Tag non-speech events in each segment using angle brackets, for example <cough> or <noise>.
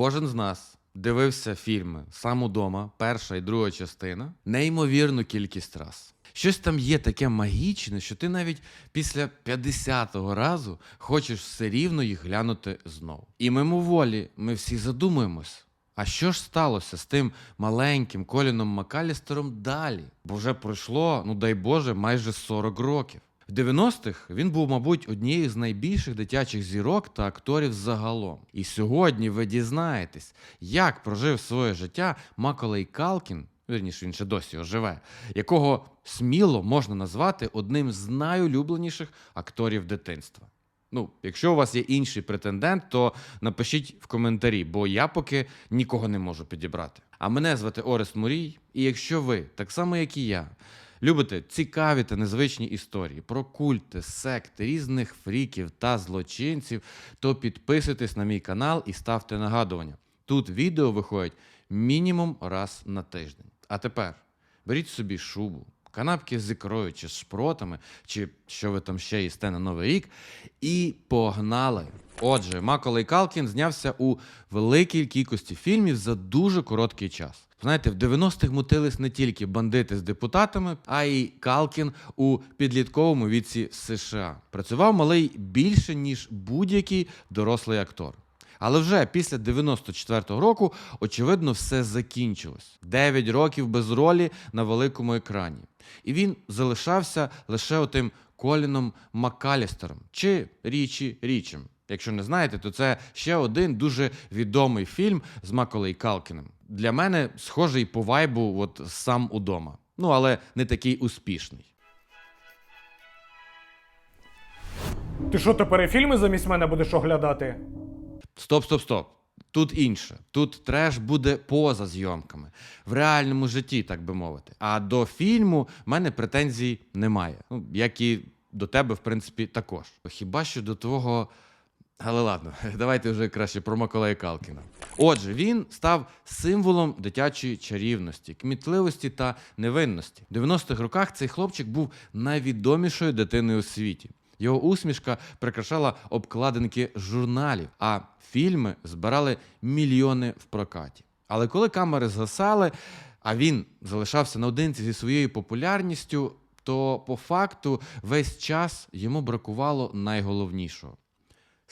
Кожен з нас дивився фільми сам удома, перша і друга частина, неймовірну кількість раз. Щось там є таке магічне, що ти навіть після 50-го разу хочеш все рівно їх глянути знову. І мимоволі ми всі задумуємось. А що ж сталося з тим маленьким Коліном Макалістером далі? Бо вже пройшло, ну дай Боже, майже 40 років. В 90-х він був, мабуть, однією з найбільших дитячих зірок та акторів загалом. І сьогодні ви дізнаєтесь, як прожив своє життя Маколей Калкін, вірніше він ще досі оживе, якого сміло можна назвати одним з найулюбленіших акторів дитинства. Ну, якщо у вас є інший претендент, то напишіть в коментарі, бо я поки нікого не можу підібрати. А мене звати Орест Мурій, і якщо ви, так само як і я, любите цікаві та незвичні історії про культи, секти, різних фріків та злочинців, то підписуйтесь на мій канал і ставте нагадування. Тут відео виходять мінімум раз на тиждень. А тепер беріть собі шубу, канапки з ікрою чи з шпротами, чи що ви там ще їсте на Новий рік, і погнали. Отже, Маколей Калкін знявся у великій кількості фільмів за дуже короткий час. Знаєте, в 90-х мутились не тільки бандити з депутатами, а й Калкін у підлітковому віці США. Працював малий більше, ніж будь-який дорослий актор. Але вже після 94-го року, очевидно, все закінчилось. Дев'ять років без ролі на великому екрані. І він залишався лише отим Коліном Маккалістером чи Річі Річем. Якщо не знаєте, то це ще один дуже відомий фільм з Маколей Калкіним. Для мене схожий по вайбу, от сам удома. Ну, але не такий успішний. Ти що тепер і фільми замість мене будеш оглядати? Стоп, стоп, стоп. Тут інше. Тут треш буде поза зйомками, в реальному житті, так би мовити. А до фільму в мене претензій немає. Ну, як і до тебе, в принципі, також. Хіба що до твого. Але ладно, <laughs> давайте вже краще про Миколая Калкіна. Отже, він став символом дитячої чарівності, кмітливості та невинності. В 90-х роках цей хлопчик був найвідомішою дитиною у світі. Його усмішка прикрашала обкладинки журналів, а фільми збирали мільйони в прокаті. Але коли камери згасали, а він залишався наодинці зі своєю популярністю, то по факту весь час йому бракувало найголовнішого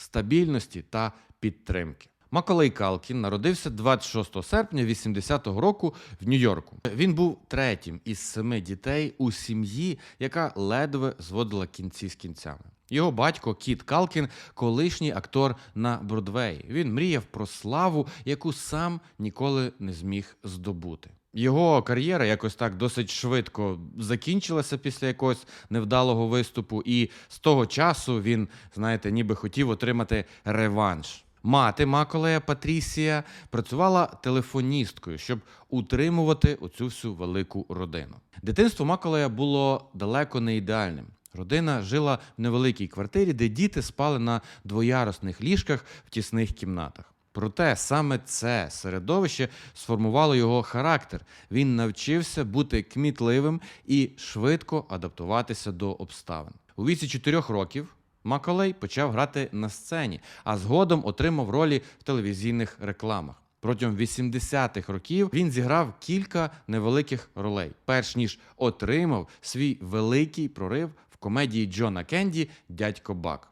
стабільності та підтримки. Маколей Калкін народився 26 серпня 80-го року в Нью-Йорку. Він був третім із семи дітей у сім'ї, яка ледве зводила кінці з кінцями. Його батько Кіт Калкін, колишній актор на Бродвеї. Він мріяв про славу, яку сам ніколи не зміг здобути. Його кар'єра якось так досить швидко закінчилася після якогось невдалого виступу, і з того часу він, знаєте, ніби хотів отримати реванш. Мати Маколея Патрісія працювала телефоністкою, щоб утримувати оцю всю велику родину. Дитинство Маколея було далеко не ідеальним. Родина жила в невеликій квартирі, де діти спали на двоярусних ліжках в тісних кімнатах. Проте саме це середовище сформувало його характер. Він навчився бути кмітливим і швидко адаптуватися до обставин. У віці 4 років Маколей почав грати на сцені, а згодом отримав ролі в телевізійних рекламах. Протягом 80-х років він зіграв кілька невеликих ролей, перш ніж отримав свій великий прорив в комедії Джона Кенді Дядько Бак.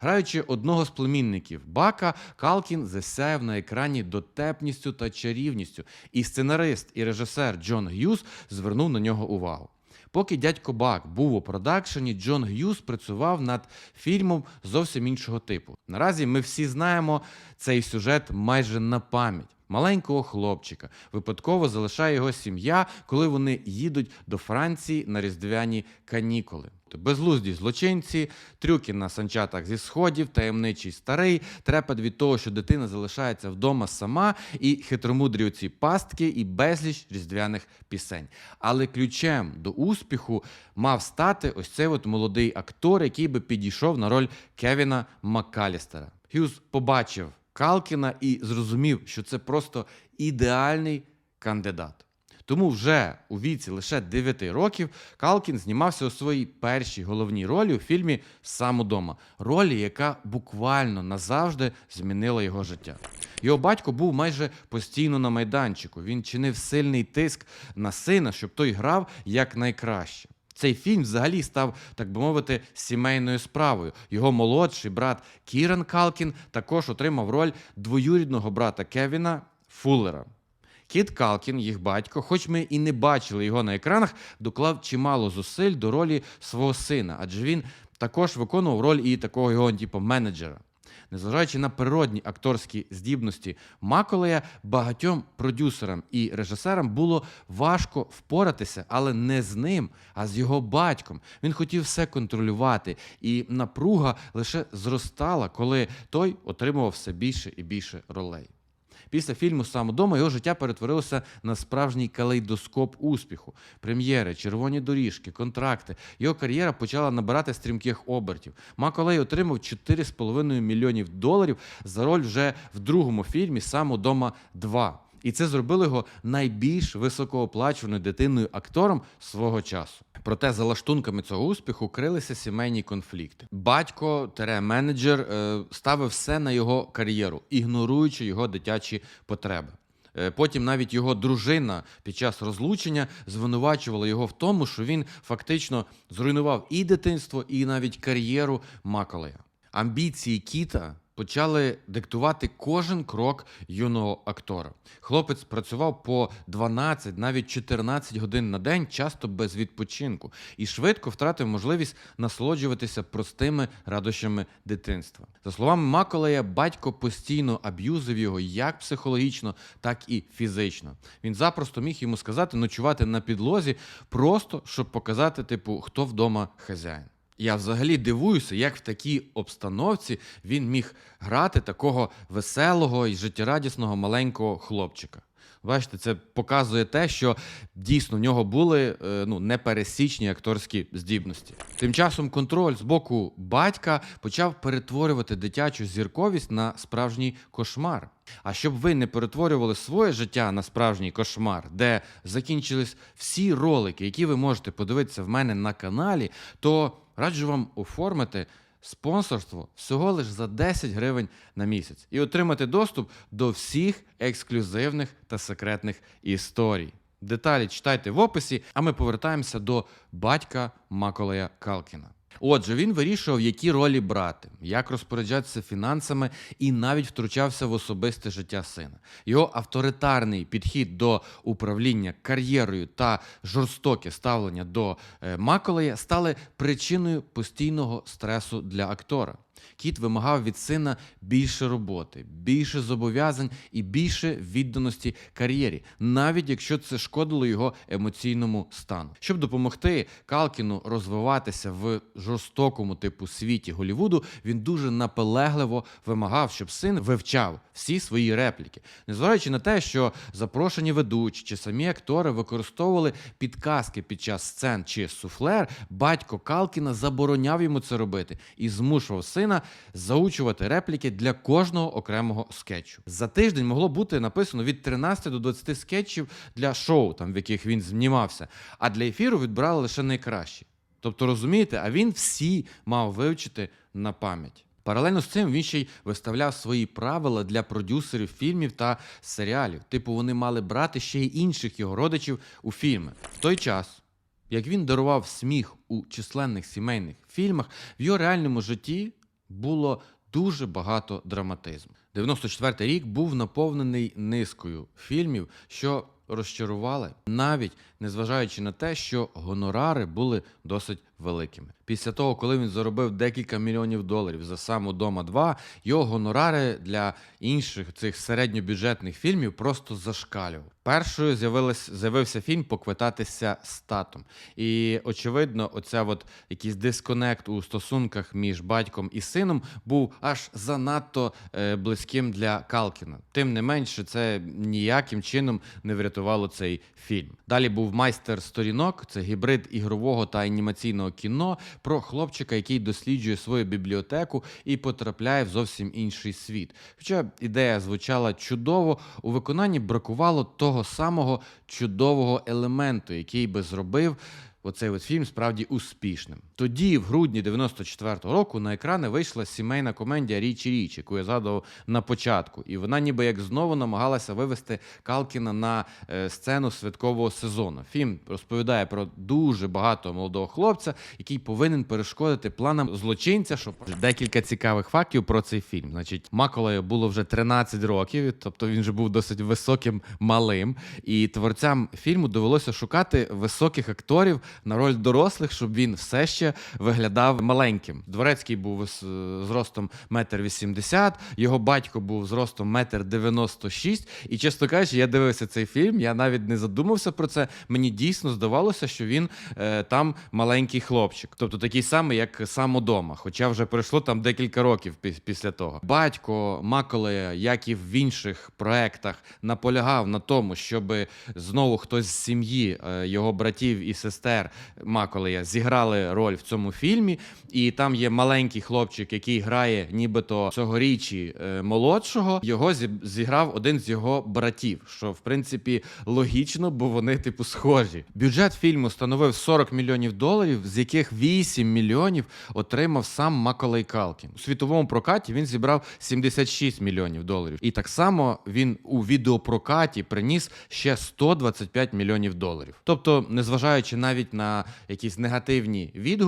Граючи одного з племінників Бака, Калкін засяяв на екрані дотепністю та чарівністю, і сценарист і режисер Джон Г'юз звернув на нього увагу. Поки дядько Бак був у продакшені, Джон Г'юз працював над фільмом зовсім іншого типу. Наразі ми всі знаємо цей сюжет майже на пам'ять. Маленького хлопчика випадково залишає його сім'я, коли вони їдуть до Франції на різдвяні канікули. Безлузді злочинці, трюки на санчатах зі сходів, таємничий старий, трепет від того, що дитина залишається вдома сама, і хитромудрі оці пастки, і безліч різдвяних пісень. Але ключем до успіху мав стати ось цей от молодий актор, який би підійшов на роль Кевіна Маккалістера. Х'юз побачив Калкіна і зрозумів, що це просто ідеальний кандидат. Тому вже у віці лише 9 років Калкін знімався у своїй першій головній ролі у фільмі Сам удома. Ролі, яка буквально назавжди змінила його життя. Його батько був майже постійно на майданчику. Він чинив сильний тиск на сина, щоб той грав якнайкраще. Цей фільм взагалі став, так би мовити, сімейною справою. Його молодший брат Кіран Калкін також отримав роль двоюрідного брата Кевіна Фуллера. Кіт Калкін, їх батько, хоч ми і не бачили його на екранах, доклав чимало зусиль до ролі свого сина, адже він також виконував роль і такого його, типу, менеджера. Незважаючи на природні акторські здібності Маколея, багатьом продюсерам і режисерам було важко впоратися, але не з ним, а з його батьком. Він хотів все контролювати, і напруга лише зростала, коли той отримував все більше і більше ролей. Після фільму Сам удома його життя перетворилося на справжній калейдоскоп успіху. Прем'єри, червоні доріжки, контракти. Його кар'єра почала набирати стрімких обертів. Маколей отримав 4,5 мільйонів доларів за роль вже в другому фільмі Сам удома 2. І це зробило його найбільш високооплачуваною дитиною актором свого часу. Проте за лаштунками цього успіху крилися сімейні конфлікти. Батько менеджер е, ставив все на його кар'єру, ігноруючи його дитячі потреби. Е, Потім навіть його дружина під час розлучення звинувачувала його в тому, що він фактично зруйнував і дитинство, і навіть кар'єру Маколея. Амбіції Кіта почали диктувати кожен крок юного актора. Хлопець працював по 12, навіть 14 годин на день, часто без відпочинку, і швидко втратив можливість насолоджуватися простими радощами дитинства. За словами Маколея, батько постійно аб'юзив його як психологічно, так і фізично. Він запросто міг йому сказати ночувати на підлозі, просто щоб показати, типу, хто вдома хазяїн. Я взагалі дивуюся, як в такій обстановці він міг грати такого веселого і життєрадісного маленького хлопчика. Бачите, це показує те, що дійсно в нього були е, ну, непересічні акторські здібності. Тим часом контроль з боку батька почав перетворювати дитячу зірковість на справжній кошмар. А щоб ви не перетворювали своє життя на справжній кошмар, де закінчились всі ролики, які ви можете подивитися в мене на каналі, то раджу вам оформити спонсорство всього лише за 10 гривень на місяць і отримати доступ до всіх ексклюзивних та секретних історій. Деталі читайте в описі, а ми повертаємося до батька Маколея Калкіна. Отже, він вирішував, які ролі брати, як розпоряджатися фінансами і навіть втручався в особисте життя сина. Його авторитарний підхід до управління кар'єрою та жорстоке ставлення до е, Маколея стали причиною постійного стресу для актора. Кіт вимагав від сина більше роботи, більше зобов'язань і більше відданості кар'єрі, навіть якщо це шкодило його емоційному стану. Щоб допомогти Калкіну розвиватися в жорстокому типу світі Голівуду, він дуже наполегливо вимагав, щоб син вивчав всі свої репліки, незважаючи на те, що запрошені ведучі чи самі актори використовували підказки під час сцен чи суфлер, батько Калкіна забороняв йому це робити і змушував сина заучувати репліки для кожного окремого скетчу. За тиждень могло бути написано від 13 до 20 скетчів для шоу, там в яких він знімався, а для ефіру відбирали лише найкращі. Тобто, розумієте, а він всі мав вивчити на пам'ять. Паралельно з цим він ще й виставляв свої правила для продюсерів фільмів та серіалів. Типу, вони мали брати ще й інших його родичів у фільми. В той час, як він дарував сміх у численних сімейних фільмах, в його реальному житті було дуже багато драматизму. 94-й рік був наповнений низкою фільмів, що розчарували, навіть незважаючи на те, що гонорари були досить великими. Після того, коли він заробив декілька мільйонів доларів за сам «Удома 2», його гонорари для інших цих середньобюджетних фільмів просто зашкалював. Першою з'явився фільм Поквитатися з татом. І очевидно, оця от якийсь дисконект у стосунках між батьком і сином був аж занадто е, близьким для Калкіна. Тим не менше, це ніяким чином не врятувало цей фільм. Далі був був майстер сторінок. Це гібрид ігрового та анімаційного кіно про хлопчика, який досліджує свою бібліотеку і потрапляє в зовсім інший світ. Хоча ідея звучала чудово, у виконанні бракувало того самого чудового елементу, який би зробив. Оцей от фільм справді успішним. Тоді, в грудні 94-го року, на екрани вийшла сімейна комедія Річ і річ, яку я згадував на початку. І вона ніби як знову намагалася вивести Калкіна на е, сцену святкового сезону. Фільм розповідає про дуже багатого молодого хлопця, який повинен перешкодити планам злочинця. Що декілька цікавих фактів про цей фільм. Значить, Маколаю було вже 13 років, тобто він вже був досить високим малим. І творцям фільму довелося шукати високих акторів на роль дорослих, щоб він все ще виглядав маленьким. Дворецький був зростом метр вісімдесят, його батько був зростом метр дев'яносто шість. І чесно кажучи, я дивився цей фільм. Я навіть не задумався про це. Мені дійсно здавалося, що він е, там маленький хлопчик, тобто такий самий, як сам удома. Хоча вже пройшло там декілька років пі- після того. Батько Маколея, як і в інших проектах, наполягав на тому, щоб знову хтось з сім'ї е, його братів і сестер Маколея зіграли роль в цьому фільмі. І там є маленький хлопчик, який грає нібито цьогорічі е, молодшого. Його зі- зіграв один з його братів, що в принципі логічно, бо вони типу схожі. Бюджет фільму становив 40 мільйонів доларів, з яких 8 мільйонів отримав сам Маколей Калкін. У світовому прокаті він зібрав 76 мільйонів доларів. І так само він у відеопрокаті приніс ще 125 мільйонів доларів. Тобто, незважаючи навіть на якісь негативні відгуки,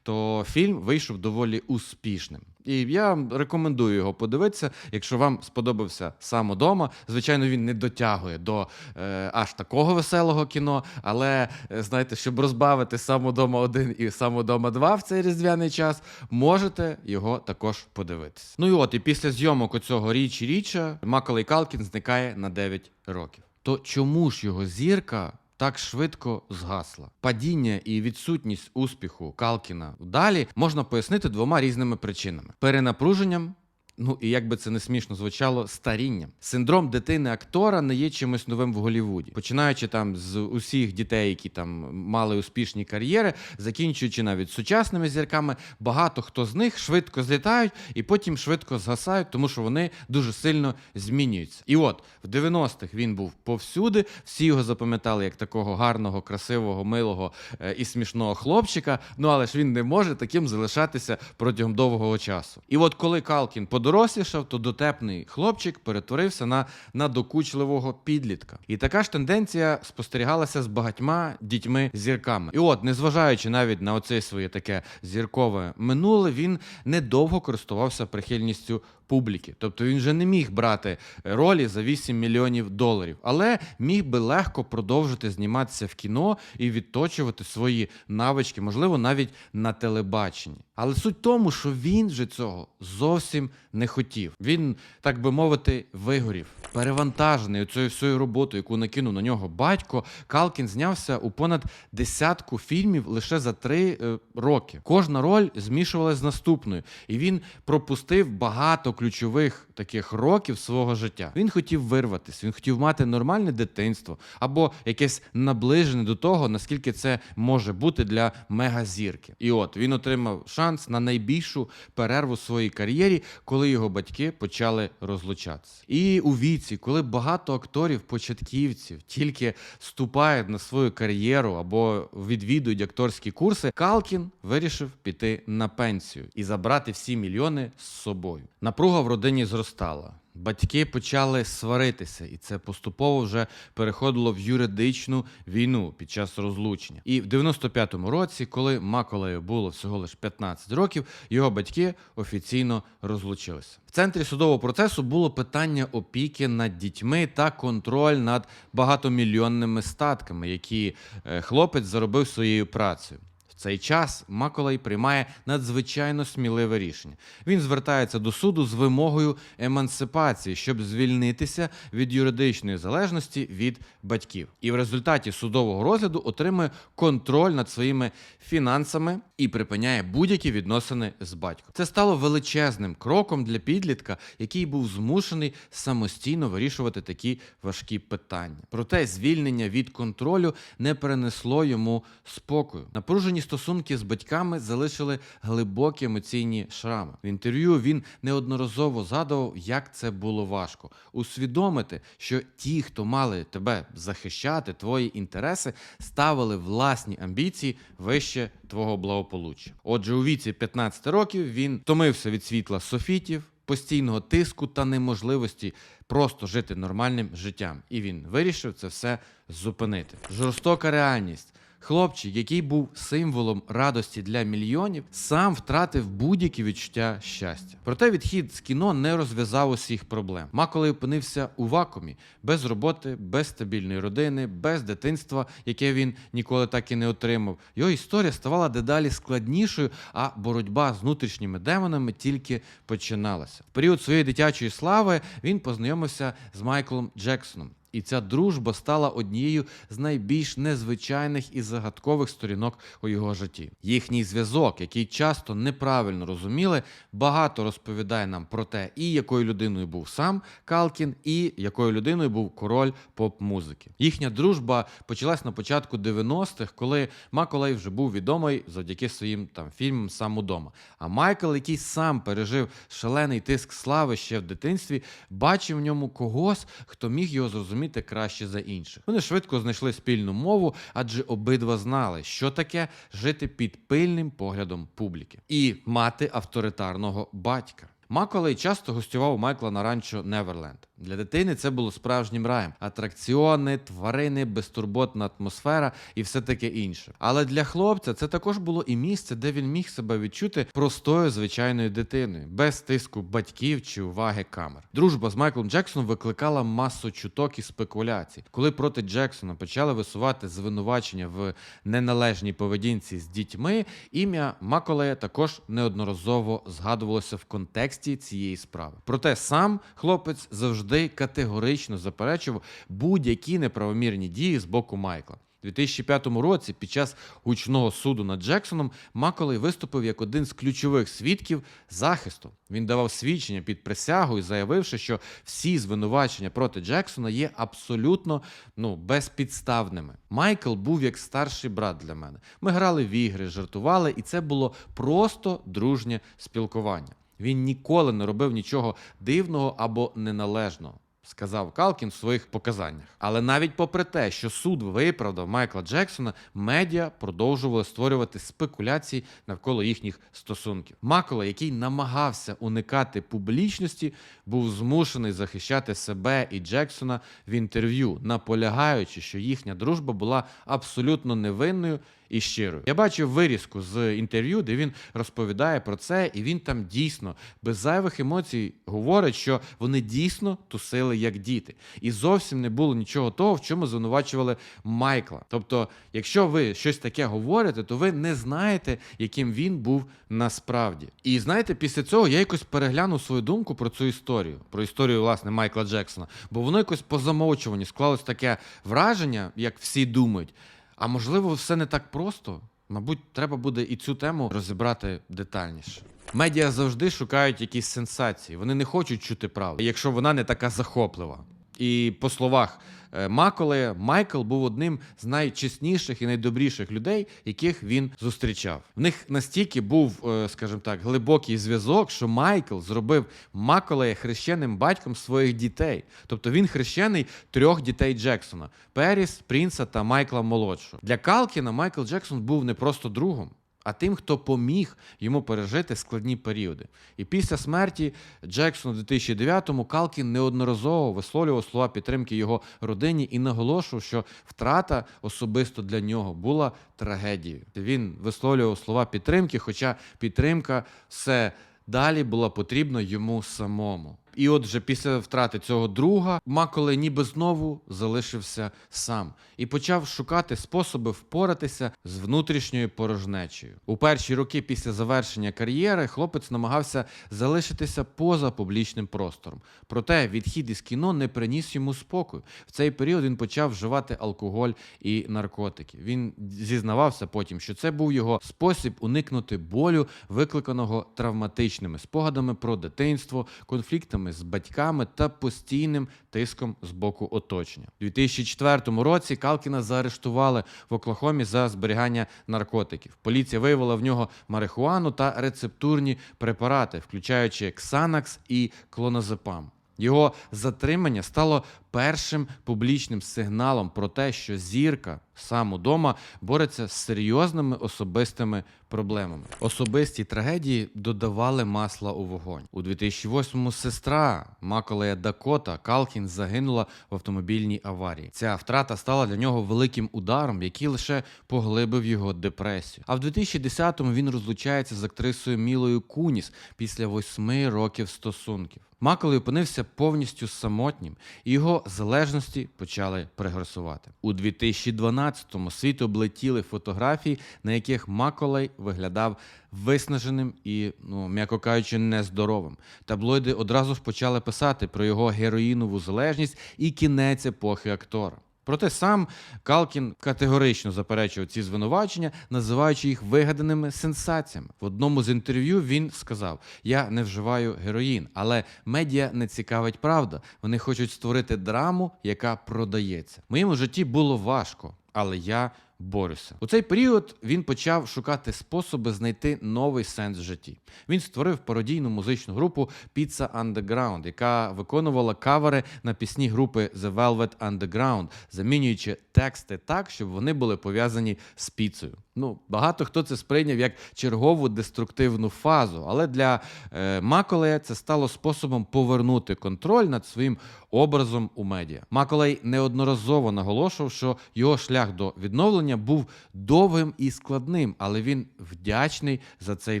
то фільм вийшов доволі успішним. І я рекомендую його подивитися, якщо вам сподобався сам удома. Звичайно, він не дотягує до е, аж такого веселого кіно, але е, знаєте, щоб розбавити сам удома 1 і сам удома 2 в цей різдвяний час, можете його також подивитися. Ну і от, і після зйомок оцього річ річа Макалей Калкін зникає на 9 років. То чому ж його зірка так швидко згасла. Падіння і відсутність успіху Калкіна далі можна пояснити двома різними причинами: перенапруженням. Ну і як би це не смішно звучало, старінням. Синдром дитини актора не є чимось новим в Голлівуді. Починаючи там з усіх дітей, які там мали успішні кар'єри, закінчуючи навіть сучасними зірками, багато хто з них швидко злітають і потім швидко згасають, тому що вони дуже сильно змінюються. І от в 90-х він був повсюди, всі його запам'ятали як такого гарного, красивого, милого е, і смішного хлопчика. Ну але ж він не може таким залишатися протягом довгого часу. І от коли Калкін подорослішав, то дотепний хлопчик перетворився на надокучливого підлітка. І така ж тенденція спостерігалася з багатьма дітьми-зірками. І от, незважаючи навіть на оце своє таке зіркове минуле, він недовго користувався прихильністю публіки. Тобто він вже не міг брати ролі за 8 мільйонів доларів, але міг би легко продовжити зніматися в кіно і відточувати свої навички, можливо, навіть на телебаченні. Але суть в тому, що він же цього зовсім не хотів. Він, так би мовити, вигорів, перевантажений цією всією роботою, яку накинув на нього батько. Калкін знявся у понад десятку фільмів лише за три е, роки. Кожна роль змішувалася з наступною, і він пропустив багато ключових таких років свого життя. Він хотів вирватися, він хотів мати нормальне дитинство або якесь наближене до того, наскільки це може бути для мегазірки. І от він отримав шанс на найбільшу перерву своїй кар'єрі, коли його батьки почали розлучатися. І у віці, коли багато акторів-початківців тільки ступають на свою кар'єру або відвідують акторські курси, Калкін вирішив піти на пенсію і забрати всі мільйони з собою. Напруга в родині зростала. Батьки почали сваритися, і це поступово вже переходило в юридичну війну під час розлучення. І в 95-му році, коли Маколею було всього лише 15 років, його батьки офіційно розлучилися. В центрі судового процесу було питання опіки над дітьми та контроль над багатомільйонними статками, які е, хлопець заробив своєю працею. Цей час Маколей приймає надзвичайно сміливе рішення. Він звертається до суду з вимогою емансипації, щоб звільнитися від юридичної залежності від батьків. І в результаті судового розгляду отримує контроль над своїми фінансами і припиняє будь-які відносини з батьком. Це стало величезним кроком для підлітка, який був змушений самостійно вирішувати такі важкі питання. Проте звільнення від контролю не перенесло йому спокою. Напружені стосунки з батьками залишили глибокі емоційні шрами. В інтерв'ю він неодноразово згадував, як це було важко. Усвідомити, що ті, хто мали тебе захищати, твої інтереси, ставили власні амбіції вище твого благополуччя. Отже, у віці 15 років він втомився від світла софітів. Постійного тиску та неможливості просто жити нормальним життям, і він вирішив це все зупинити. Жорстока реальність. Хлопчик, який був символом радості для мільйонів, сам втратив будь-які відчуття щастя. Проте відхід з кіно не розв'язав усіх проблем. Маколей опинився у вакуумі, без роботи, без стабільної родини, без дитинства, яке він ніколи так і не отримав. Його історія ставала дедалі складнішою, а боротьба з внутрішніми демонами тільки починалася. В період своєї дитячої слави він познайомився з Майклом Джексоном. І ця дружба стала однією з найбільш незвичайних і загадкових сторінок у його житті. Їхній зв'язок, який часто неправильно розуміли, багато розповідає нам про те, і якою людиною був сам Калкін, і якою людиною був король поп-музики. Їхня дружба почалась на початку 90-х, коли Маколей вже був відомий завдяки своїм там фільмам сам удома. А Майкл, який сам пережив шалений тиск слави ще в дитинстві, бачив в ньому когось, хто міг його зрозуміти краще за інших. Вони швидко знайшли спільну мову, адже обидва знали, що таке жити під пильним поглядом публіки і мати авторитарного батька. Маколей часто гостював Майкла на ранчо Неверленд. Для дитини це було справжнім раєм: атракціони, тварини, безтурботна атмосфера і все таке інше. Але для хлопця це також було і місце, де він міг себе відчути простою звичайною дитиною, без тиску батьків чи уваги камер. Дружба з Майклом Джексоном викликала масу чуток і спекуляцій. Коли проти Джексона почали висувати звинувачення в неналежній поведінці з дітьми, ім'я Маколея також неодноразово згадувалося в контексті цієї справи. Проте сам хлопець завжди категорично заперечував будь-які неправомірні дії з боку Майкла. У 2005 році, під час гучного суду над Джексоном, Маколей виступив як один з ключових свідків захисту. Він давав свідчення під присягою, заявивши, що всі звинувачення проти Джексона є абсолютно ну, безпідставними. Майкл був як старший брат для мене. Ми грали в ігри, жартували, і це було просто дружнє спілкування. Він ніколи не робив нічого дивного або неналежного. Сказав Калкін в своїх показаннях. Але навіть попри те, що суд виправдав Майкла Джексона, медіа продовжували створювати спекуляції навколо їхніх стосунків. Макола, який намагався уникати публічності, був змушений захищати себе і Джексона в інтерв'ю, наполягаючи, що їхня дружба була абсолютно невинною і щирою. Я бачив вирізку з інтерв'ю, де він розповідає про це, і він там дійсно без зайвих емоцій говорить, що вони дійсно тусили як діти, і зовсім не було нічого того, в чому звинувачували Майкла. Тобто, якщо ви щось таке говорите, то ви не знаєте, яким він був насправді. І знаєте, після цього я якось переглянув свою думку про цю історію, про історію власне Майкла Джексона, бо воно якось по замовчуванню склалось таке враження, як всі думають. А можливо, все не так просто. Мабуть, треба буде і цю тему розібрати детальніше. Медіа завжди шукають якісь сенсації. Вони не хочуть чути правду, якщо вона не така захоплива. І по словах е, Маколея, Майкл був одним з найчесніших і найдобріших людей, яких він зустрічав. В них настільки був, е, скажімо так, глибокий зв'язок, що Майкл зробив Маколея хрещеним батьком своїх дітей. Тобто він хрещений трьох дітей Джексона: Періс, Принца та Майкла молодшого. Для Калкіна Майкл Джексон був не просто другом а тим, хто поміг йому пережити складні періоди. І після смерті Джексона у 2009-му Калкін неодноразово висловлював слова підтримки його родині і наголошував, що втрата особисто для нього була трагедією. Він висловлював слова підтримки, хоча підтримка все далі була потрібна йому самому. І от вже після втрати цього друга Маколей ніби знову залишився сам і почав шукати способи впоратися з внутрішньою порожнечею. У перші роки після завершення кар'єри хлопець намагався залишитися поза публічним простором. Проте відхід із кіно не приніс йому спокою. В цей період він почав вживати алкоголь і наркотики. Він зізнавався потім, що це був його спосіб уникнути болю, викликаного травматичними спогадами про дитинство, конфліктами з батьками та постійним тиском з боку оточення. У 2004 році Калкіна заарештували в Оклахомі за зберігання наркотиків. Поліція виявила в нього марихуану та рецептурні препарати, включаючи Ксанакс і клоназепам. Його затримання стало першим публічним сигналом про те, що зірка сам удома бореться з серйозними особистими проблемами. Особисті трагедії додавали масла у вогонь. У 2008-му сестра Маколея Дакота Калкін загинула в автомобільній аварії. Ця втрата стала для нього великим ударом, який лише поглибив його депресію. А в 2010-му він розлучається з актрисою Мілою Куніс після восьми років стосунків. Маколей опинився повністю самотнім, і його залежності почали прогресувати. У 2012-му світ облетіли фотографії, на яких Маколей виглядав виснаженим і, ну м'яко кажучи, нездоровим. Таблоїди одразу ж почали писати про його героїнову залежність і кінець епохи актора. Проте сам Калкін категорично заперечував ці звинувачення, називаючи їх вигаданими сенсаціями. В одному з інтерв'ю він сказав: Я не вживаю героїн, але медіа не цікавить правда. Вони хочуть створити драму, яка продається. В моєму житті було важко, але я борюся. У цей період він почав шукати способи знайти новий сенс в житті. Він створив пародійну музичну групу Pizza Underground, яка виконувала кавери на пісні групи The Velvet Underground, замінюючи тексти так, щоб вони були пов'язані з піцею. Ну, багато хто це сприйняв як чергову деструктивну фазу, але для е, Маколея це стало способом повернути контроль над своїм образом у медіа. Маколей неодноразово наголошував, що його шлях до відновлення був довгим і складним, але він вдячний за цей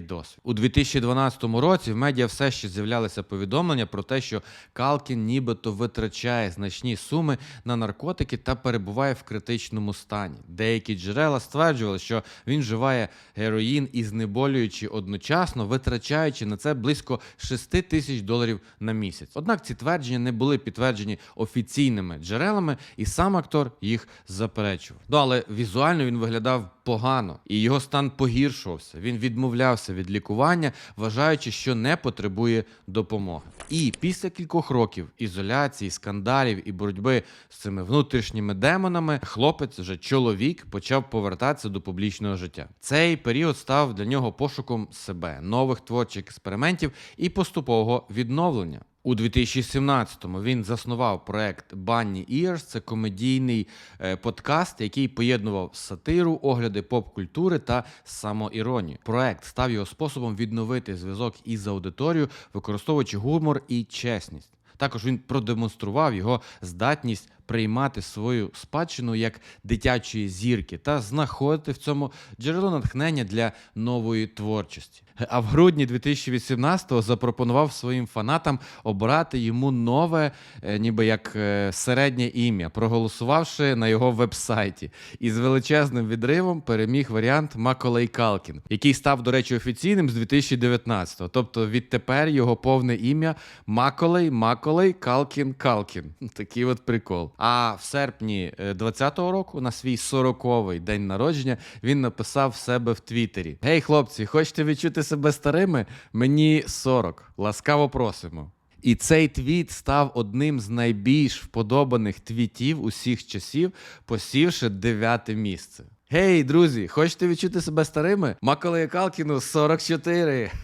досвід. У 2012 році в медіа все ще з'являлися повідомлення про те, що Калкін нібито витрачає значні суми на наркотики та перебуває в критичному стані. Деякі джерела стверджували, що він вживає героїн і знеболюючи одночасно, витрачаючи на це близько 6 тисяч доларів на місяць. Однак ці твердження не були підтверджені офіційними джерелами, і сам актор їх заперечував. Ну але візуально він виглядав погано, і його стан погіршувався. Він відмовлявся від лікування, вважаючи, що не потребує допомоги. І після кількох років ізоляції, скандалів і боротьби з цими внутрішніми демонами, хлопець, вже чоловік, почав повертатися до публічного життя. Цей період став для нього пошуком себе, нових творчих експериментів і поступового відновлення. У 2017-му він заснував проект Bunny Ears. Це комедійний е, подкаст, який поєднував сатиру, огляди поп-культури та самоіронію. Проект став його способом відновити зв'язок із аудиторією, використовуючи гумор і чесність. Також він продемонстрував його здатність приймати свою спадщину як дитячої зірки та знаходити в цьому джерело натхнення для нової творчості. А в грудні 2018-го запропонував своїм фанатам обрати йому нове, е, ніби як е, середнє ім'я, проголосувавши на його вебсайті. І з величезним відривом переміг варіант Маколей Калкін, який став, до речі, офіційним з 2019-го. Тобто відтепер його повне ім'я Маколей Маколей Калкін Калкін. <laughs> Такий от прикол. А в серпні е, 20-го року, на свій 40-й день народження, він написав в себе в Твіттері: Гей, хлопці, хочете відчути себе старими? Мені 40. Ласкаво просимо. І цей твіт став одним з найбільш вподобаних твітів усіх часів, посівши дев'яте місце. Гей, друзі, хочете відчути себе старими? Маколею Калкіну 44. <laughs>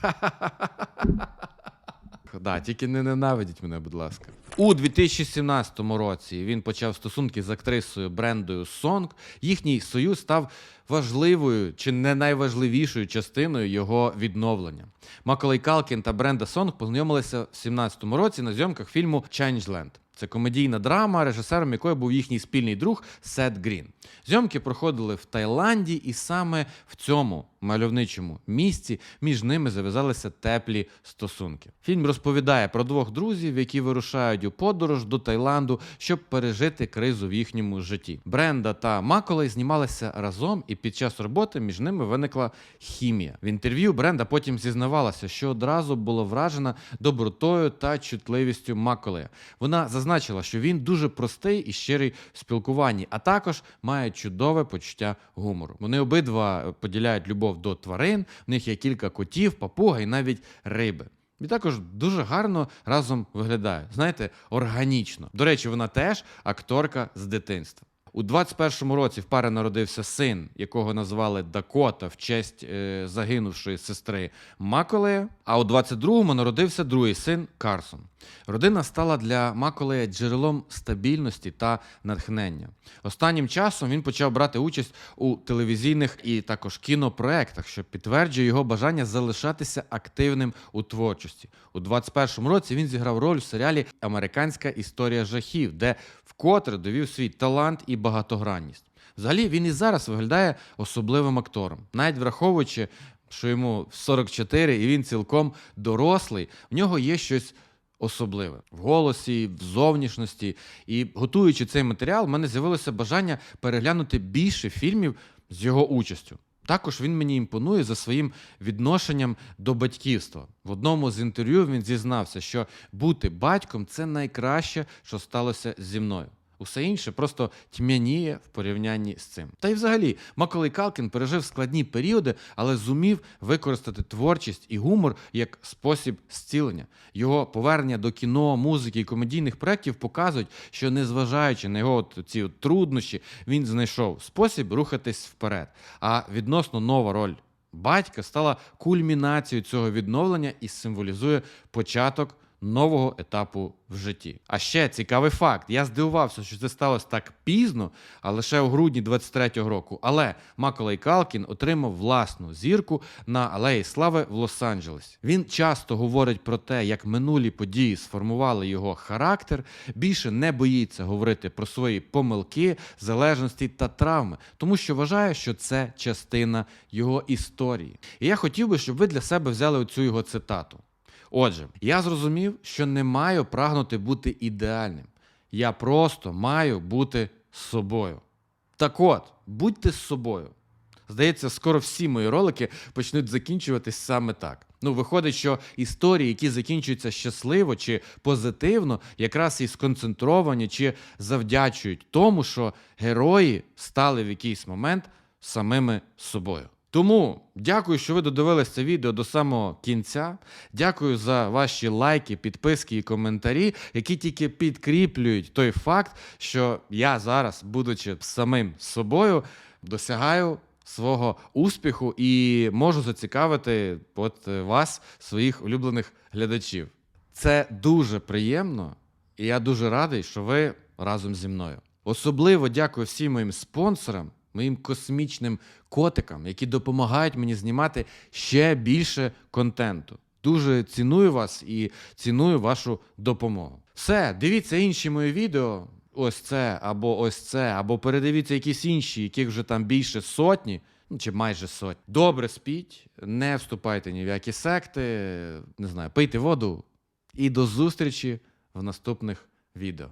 Да, тільки не ненавидіть мене, будь ласка. У 2017 році він почав стосунки з актрисою Брендою Сонг. Їхній союз став важливою чи не найважливішою частиною його відновлення. Маколей Калкін та Бренда Сонг познайомилися в 2017 році на зйомках фільму Changeland. Це комедійна драма, режисером якої був їхній спільний друг Сет Грін. Зйомки проходили в Таїланді, і саме в цьому мальовничому місці між ними зав'язалися теплі стосунки. Фільм розповідає про двох друзів, які вирушають у подорож до Таїланду, щоб пережити кризу в їхньому житті. Бренда та Маколей знімалися разом, і під час роботи між ними виникла хімія. В інтерв'ю Бренда потім зізнавалася, що одразу була вражена добротою та чутливістю Маколея. Вона зазначила, що він дуже простий і щирий в спілкуванні, а також має чудове почуття гумору. Вони обидва поділяють любов до тварин. В них є кілька котів, папуга і навіть риби. І також дуже гарно разом виглядає. Знаєте, органічно. До речі, вона теж акторка з дитинства. У 21-му році в пари народився син, якого назвали Дакота в честь е, загинувшої сестри Маколея. А у 22-му народився другий син Карсон. Родина стала для Маколея джерелом стабільності та натхнення. Останнім часом він почав брати участь у телевізійних і також кінопроектах, що підтверджує його бажання залишатися активним у творчості. У 21-му році він зіграв роль в серіалі Американська історія жахів, де вкотре довів свій талант і багатогранність. Взагалі він і зараз виглядає особливим актором, навіть враховуючи, що йому 44 і він цілком дорослий, в нього є щось особливе в голосі, в зовнішності. І готуючи цей матеріал, в мене з'явилося бажання переглянути більше фільмів з його участю. Також він мені імпонує за своїм відношенням до батьківства. В одному з інтерв'ю він зізнався, що бути батьком це найкраще, що сталося зі мною. Усе інше просто тьмяніє в порівнянні з цим. Та й взагалі, Маколей Калкін пережив складні періоди, але зумів використати творчість і гумор як спосіб зцілення. Його повернення до кіно, музики і комедійних проєктів показують, що незважаючи на його от ці от труднощі, він знайшов спосіб рухатись вперед. А відносно нова роль батька стала кульмінацією цього відновлення і символізує початок нового етапу в житті. А ще цікавий факт: я здивувався, що це сталося так пізно, а лише у грудні 23-го року. Але Маколей Калкін отримав власну зірку на Алеї Слави в Лос-Анджелесі. Він часто говорить про те, як минулі події сформували його характер. Більше не боїться говорити про свої помилки, залежності та травми, тому що вважає, що це частина його історії. І я хотів би, щоб ви для себе взяли оцю його цитату. Отже, я зрозумів, що не маю прагнути бути ідеальним. Я просто маю бути собою. Так от, будьте з собою. Здається, скоро всі мої ролики почнуть закінчуватись саме так. Ну, виходить, що історії, які закінчуються щасливо чи позитивно, якраз і сконцентровані чи завдячують тому, що герої стали в якийсь момент самими собою. Тому дякую, що ви додивились це відео до самого кінця. Дякую за ваші лайки, підписки і коментарі, які тільки підкріплюють той факт, що я зараз, будучи самим собою, досягаю свого успіху і можу зацікавити от е, вас, своїх улюблених глядачів. Це дуже приємно, і я дуже радий, що ви разом зі мною. Особливо дякую всім моїм спонсорам, моїм космічним котикам, які допомагають мені знімати ще більше контенту. Дуже ціную вас і ціную вашу допомогу. Все, дивіться інші мої відео. Ось це, або ось це, або передивіться якісь інші, яких вже там більше сотні, ну чи майже сотні. Добре спіть, не вступайте ні в які секти, не знаю, пийте воду. І до зустрічі в наступних відео.